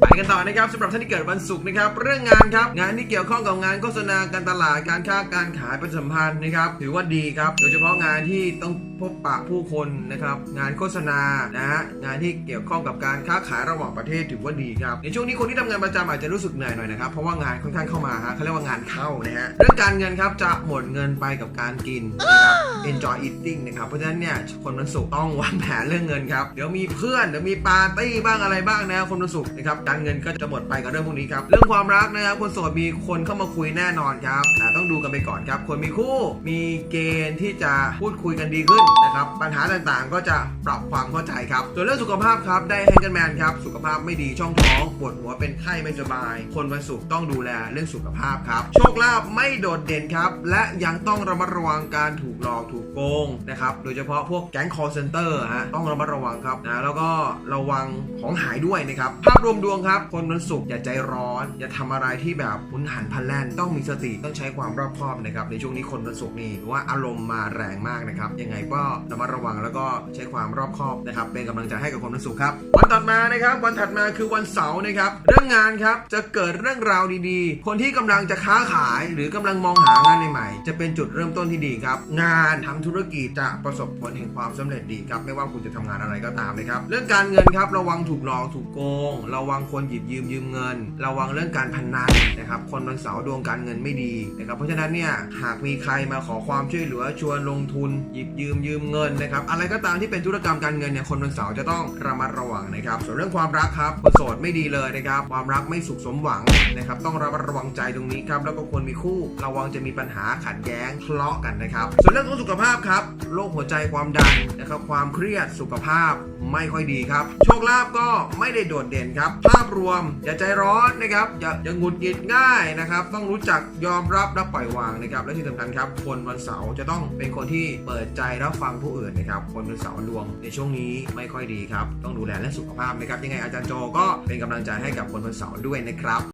ไปกันต่อนะครับสำหรับท่านที่เกิดวันศุกร์นะครับเรื่องงานครับงานที่เกี่ยวข้องกับงานโฆษณาการตลาดการค้าการขายประชาสัมพันธ์นะครับถือว่าดีครับโดยเฉพาะงานที่ต้องพบปะผู้คนนะครับงานโฆษณานะฮะงานที่เกี่ยวข้องกับการค้าขายระหว่างประเทศถือว่าดีครับในช่วงนี้คนที่ทำงานประจำอาจจะรู้สึกเหนื่อยหน่อยนะครับเพราะว่างานค่อนข้างเข้ามาฮะเขาเรียกว่างานเข้านะฮะเรื่องการเงินครับจะหมดเงินไปกับการกินนะครับ enjoy eating นะครับเพราะฉะนั้นเนี่ยคนวันศุกร์ต้องวางแผนเรื่องเงินครับเดี๋ยวมีเพื่อนเดี๋ยวมีปาร์ตี้บ้างอะไรบ้างนะคนวันศุกร์นะครับการเงินก็จะหมดไปกับเรื่องพวกนี้ครับ เรื่องความรักนะครับคนโสดมีคนเข้ามาคุยแน่นอนครับแต่ต้องดูกันไปก่อนครับคนมีคู่มีเกณฑ์ที่จะพูดคุยกันดีขึ้นนะครับปัญหาต่างๆก็จะปรับความเข้าใจครับส่วนเรื่องสุขภาพครับได้แฮงกันแมนครับสุขภาพไม่ดีช่องท้องปวดหัวเป็นไข้ไม่สบาย คนวันศุกร์ต้องดูแลเรื่องสุขภาพครับโชคลาภไม่โดดเด่นครับและยังต้องระมัดระวังการถูกหลอกถูกโกงนะครับโดยเฉพาะพวกแก๊ง call center ฮะต้องระมัดระวังครับนะแล้วก็ระวังของหายด้วยนะครับภาพรวมดวงครับ คนวันศุกร์อย่าใจร้อน อย่าทำอะไรที่แบบหุนหันพลันแล่นต้องมีสติต้องใช้ความรอบคอบนะครับในช่วงนี้คนวันศุกร์นี่ว่าอารมณ์มาแรงมากนะครับยังไงก็ระมัดระวังแล้วก็ใช้ความรอบคอบนะครับเป็นกำลังใจให้กับคนวันศุกร์ครับวันถัดมานะครับวันถัดมาคือวันเสาร์นะครับเรื่องงานครับจะเกิดเรื่องราวดีๆ คนที่กำลังจะค้าขาย หรือกำลังมองหางานใหม่ๆจะเป็นจุดเริ่มต้นที่ดีครับงานทำธุรกิจจะประสบผลแห่งความสำเร็จดีครับไม่ว่าคุณจะทำงานอะไรก็ตามนะครับเรื่องการเงินครับระวังถูกหลอกถูกโกง ระวังคนหยิบยืมยืมเงิน ระวังเรื่องการพนันนะครับ คนวันเสาร์ดวงการเงินไม่ดีนะครับเพราะฉะนั้นเนี่ยหากมีใครมาขอความช่วยเหลือชวนลงทุน หยิบยืมยืมเงินนะครับอะไรก็ตามที่เป็นธุรกรรมการเงินเนี่ยคนวันเสาร์จะต้องระมัดระวังนะครับส่วนเรื่องความรักครับคนโสดไม่ดีเลยนะครับความรักไม่สุขสมหวังนะครับต้องระมัดระวังใจตรงนี้ครับแล้วก็ควรมีคู่ระวังจะมีปัญหาขัดแย้งทะเลาะกันนะครับส่วนเรื่องของสุขภาพครับโรคหัวใจความดันนะครับความเครียดสุขภาพไม่ค่อยดีครับโชคลาภก็ไม่ได้โดดเด่นครับาพรวม อย่าใจร้อนนะครับ อย่าอย่าหงุดหงิดง่ายนะครับ ต้องรู้จักยอมรับและปล่อยวางนะครับ และที่สำคัญครับ คนวันเสาร์จะต้องเป็นคนที่เปิดใจรับฟังผู้อื่นนะครับ คนวันเสาร์ดวงในช่วงนี้ไม่ค่อยดีครับ ต้องดูแลและสุขภาพนะครับ ยังไงอาจารย์โจก็เป็นกำลังใจให้กับคนวันเสาร์ด้วยนะครับ